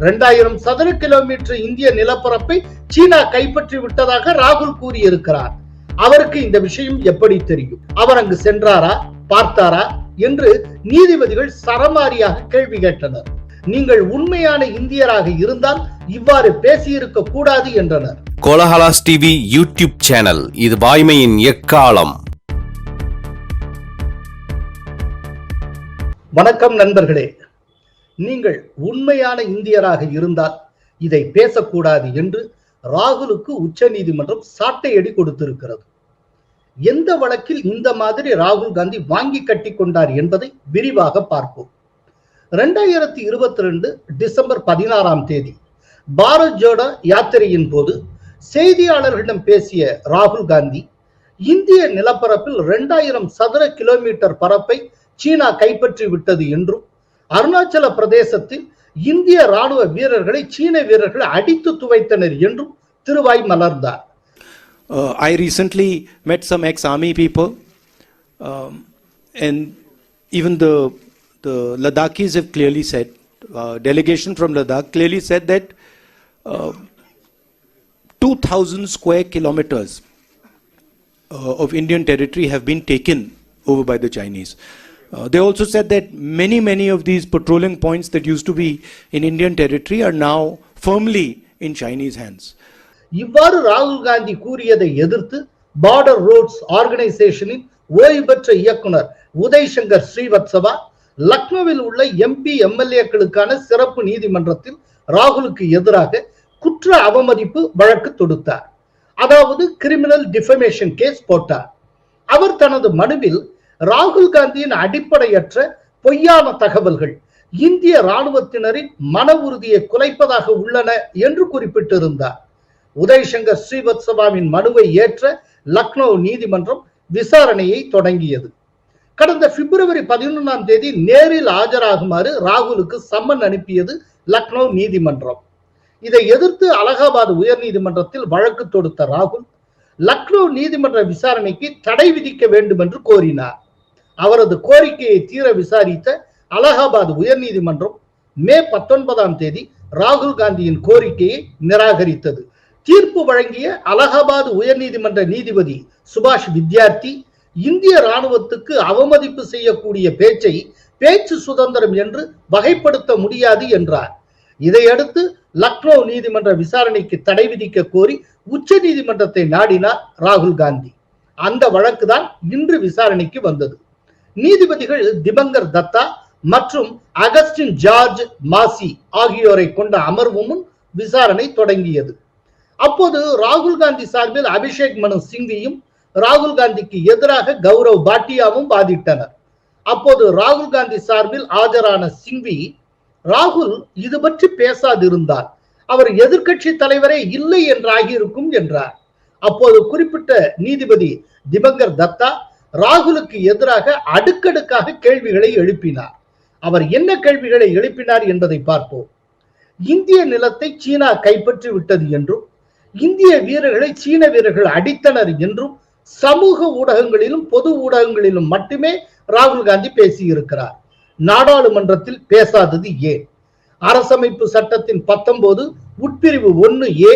இரண்டாயிரம் சதுர கிலோமீட்டர் இந்திய நிலப்பரப்பை சீனா கைப்பற்றி விட்டதாக ராகுல் கூறியிருக்கிறார். அவருக்கு இந்த விஷயம் எப்படி தெரியும்? அவர் அங்கு சென்றாரா? பார்த்தாரா? என்று நீதிபதிகள் சரமாரியாக கேள்வி கேட்டனர். நீங்கள் உண்மையான இந்தியராக இருந்தால் இவ்வாறு பேசியிருக்க கூடாது என்றனர். கோலஹலாஸ் டிவி யூடியூப் சேனல் இது வாய்மையின் எக்காலம். வணக்கம் நண்பர்களே. நீங்கள் உண்மையான இந்தியராக இருந்தால் இதை பேசக்கூடாது என்று ராகுலுக்கு உச்சநீதிமன்றம் சாட்டையடி கொடுத்திருக்கிறது. எந்த வழக்கில் இந்த மாதிரி ராகுல் காந்தி வாங்கி கட்டி கொண்டார் என்பதை விரிவாக பார்ப்போம். ரெண்டாயிரத்தி இருபத்தி ரெண்டு டிசம்பர் பதினாறாம் தேதி பாரத் ஜோடோ யாத்திரையின் போது செய்தியாளர்களிடம் பேசிய ராகுல் காந்தி இந்திய நிலப்பரப்பில் இரண்டாயிரம் சதுர கிலோமீட்டர் பரப்பை சீனா கைப்பற்றி விட்டது என்றும் அருணாச்சல பிரதேசத்தில் இந்திய ராணுவ வீரர்களை சீன வீரர்கள் அடித்து துவைத்தனர் என்றும் திருவாய் மலர்ந்தார் Uh, I recently met some ex-army people, um, and even the the Ladakhis have clearly said, uh, delegation from Ladakh clearly said that uh, 2,000 square kilometers uh, of Indian territory have been taken over by the Chinese. Uh, they also said that many, many of these patrolling points that used to be in Indian territory are now firmly in Chinese hands. இவ்வாறு ராகுல் காந்தி கூறியதை எதிர்த்து border roads ஆர்கனைசேஷனின் ஓய்வு பெற்ற இயக்குனர் உதய் சங்கர் ஸ்ரீவத்சவா லக்னோவில் உள்ள MP எம்எல்ஏக்களுக்கான சிறப்பு நீதிமன்றத்தில் ராகுலுக்கு எதிராக குற்ற அவமதிப்பு வழக்கு தொடுத்தார் அதாவது கிரிமினல் டிஃபமேஷன் கேஸ் போட்டார் அவர் தனது மனுவில் ராகுல் காந்தியின் அடிப்படையற்ற பொய்யான தகவல்கள் இந்திய ராணுவத்தினரின் மன உறுதியை குலைப்பதாக உள்ளன என்று குறிப்பிட்டிருந்தார். உதய்சங்கர் ஸ்ரீவத்சவாவின் மனுவை ஏற்ற லக்னோ நீதிமன்றம் விசாரணையை தொடங்கியது. கடந்த பிப்ரவரி பதினொன்றாம் தேதி நேரில் ஆஜராகுமாறு ராகுலுக்கு சம்மன் அனுப்பியது லக்னோ நீதிமன்றம். இதை எதிர்த்து அலகாபாத் உயர்நீதிமன்றத்தில் வழக்கு தொடுத்த ராகுல் லக்னோ நீதிமன்ற விசாரணைக்கு தடை விதிக்க வேண்டும் என்று கோரினார். அவரது கோரிக்கையை தீர விசாரித்த அலகாபாத் உயர்நீதிமன்றம் மே பத்தொன்பதாம் தேதி ராகுல் காந்தியின் கோரிக்கையை நிராகரித்தது. தீர்ப்பு வழங்கிய அலகாபாத் உயர்நீதிமன்ற நீதிபதி சுபாஷ் வித்யார்த்தி இந்திய ராணுவத்துக்கு அவமதிப்பு செய்யக்கூடிய பேச்சை பேச்சு சுதந்திரம் என்று வகைப்படுத்த முடியாது என்றார். இதையடுத்து லக்னோ நீதிமன்ற விசாரணைக்கு தடை விதிக்க கோரி உச்ச நீதிமன்றத்தை நாடினார் ராகுல் காந்தி. அந்த வழக்குதான் இன்று விசாரணைக்கு வந்தது. நீதிபதிகள் திபங்கர் தத்தா மற்றும் அகஸ்டின் ஜார்ஜ் மாசி ஆகியோரை கொண்ட அமர்வு முன் விசாரணை தொடங்கியது. அப்போது ராகுல் காந்தி சார்பில் அபிஷேக் மனு சிங்வியும் ராகுல் காந்திக்கு எதிராக கௌரவ் பாட்டியாவும் வாதிட்டனர். அப்போது ராகுல் காந்தி சார்பில் ஆஜரான சிங்வி ராகுல் இது பற்றி பேசாதிருந்தார் அவர் எதிர்கட்சி தலைவரே இல்லை என்றாகியிருக்கும் என்றார். அப்போது குறிப்பிட்ட நீதிபதி திபங்கர் தத்தா ராகுலுக்கு எதிராக அடுக்கடுக்காக கேள்விகளை எழுப்பினார். அவர் என்ன கேள்விகளை எழுப்பினார் என்பதை பார்ப்போம். இந்திய நிலத்தை சீனா கைப்பற்றி விட்டது என்றும் இந்திய வீரர்களை சீன வீரர்கள் அடித்தனர் என்றும் சமூக ஊடகங்களிலும் பொது ஊடகங்களிலும் மட்டுமே ராகுல் காந்தி பேசியிருக்கிறார். நாடாளுமன்றத்தில் பேசாதது ஏன்? அரசமைப்பு சட்டத்தின் பத்தொன்பது உட்பிரிவு ஒன்னு ஏ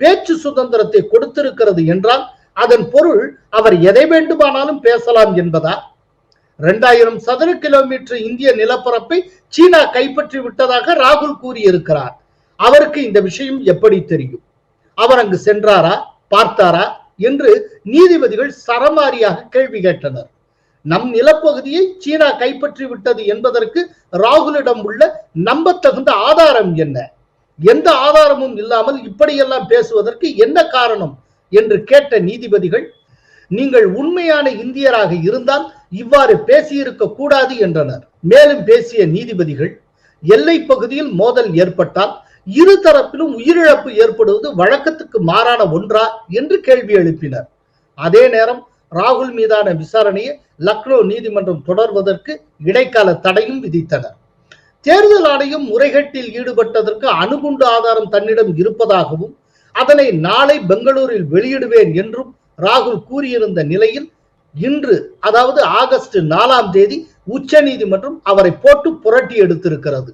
பேச்சு சுதந்திரத்தை கொடுத்திருக்கிறது என்றால் அதன் பொருள் அவர் எதை வேண்டுமானாலும் பேசலாம் என்பதா? இரண்டாயிரம் சதுர கிலோமீட்டர் இந்திய நிலப்பரப்பை சீனா கைப்பற்றி விட்டதாக ராகுல் கூறியிருக்கிறார். அவருக்கு இந்த விஷயம் எப்படி தெரியும்? அவர் அங்கு சென்றாரா? பார்த்தாரா? என்று நீதிபதிகள் சரமாரியாக கேள்வி கேட்டனர். நம் நிலப்பகுதியை சீனா கைப்பற்றி விட்டது என்பதற்கு ராகுலிடம் உள்ள நம்பத்தகுந்த ஆதாரம் என்ன? எந்த ஆதாரமும் இல்லாமல் இப்படியெல்லாம் பேசுவதற்கு என்ன காரணம்? என்று கேட்ட நீதிபதிகள் நீங்கள் உண்மையான இந்தியராக இருந்தால் இவ்வாறு பேசியிருக்க கூடாது என்றனர். மேலும் பேசிய நீதிபதிகள் எல்லை பகுதியில் மோதல் ஏற்பட்டால் இரு தரப்பிலும் உயிரிழப்பு ஏற்படுவது வழக்கத்துக்கு மாறான ஒன்றா? என்று கேள்வி எழுப்பினர். அதே நேரம் ராகுல் மீதான விசாரணையை லக்னோ நீதிமன்றம் தொடர்வதற்கு இடைக்கால தடையும் விதித்தனர். தேர்தல் ஆணையம் முறைகேட்டில் ஈடுபட்டதற்கு அணுகுண்டு ஆதாரம் தன்னிடம் இருப்பதாகவும் அதனை நாளை பெங்களூரில் வெளியிடுவேன் என்றும் ராகுல் கூறியிருந்த நிலையில் இன்று அதாவது ஆகஸ்ட் நாலாம் தேதி உச்ச நீதிமன்றம் அவரை போட்டு புரட்டி எடுத்திருக்கிறது.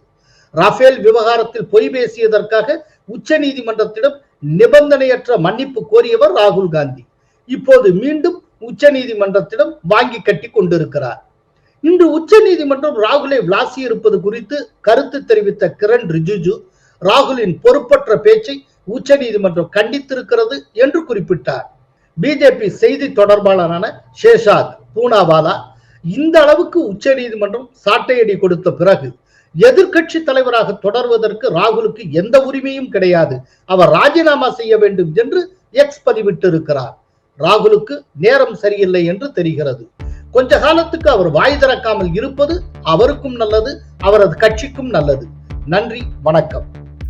ரஃபேல் விவகாரத்தில் பொய் பேசியதற்காக உச்ச நீதிமன்றத்திடம் நிபந்தனையற்ற மன்னிப்பு கோரியவர் ராகுல் காந்தி. இப்போது மீண்டும் உச்ச நீதிமன்றத்திடம் வாங்கி கட்டி கொண்டிருக்கிறார். இன்று உச்ச நீதிமன்றம் ராகுலை விளாசி இருப்பது குறித்து கருத்து தெரிவித்த கிரண் ரிஜிஜு ராகுலின் பொறுப்பற்ற பேச்சை உச்ச நீதிமன்றம் கண்டித்திருக்கிறது என்று குறிப்பிட்டார். பிஜேபி செய்தி தொடர்பாளரான ஷேஷாக் பூனாவாலா இந்த அளவுக்கு உச்ச நீதிமன்றம் சாட்டையடி கொடுத்த பிறகு எதிர்கட்சி தலைவராக தொடர்வதற்கு ராகுலுக்கு எந்த உரிமையும் கிடையாது. அவர் ராஜினாமா செய்ய வேண்டும் என்று எக்ஸ் பதிவிட்டிருக்கிறார். ராகுலுக்கு நேரம் சரியில்லை என்று தெரிகிறது. கொஞ்ச காலத்துக்கு அவர் வாய் திறக்காமல் இருப்பது அவருக்கும் நல்லது அவரது கட்சிக்கும் நல்லது. நன்றி வணக்கம்.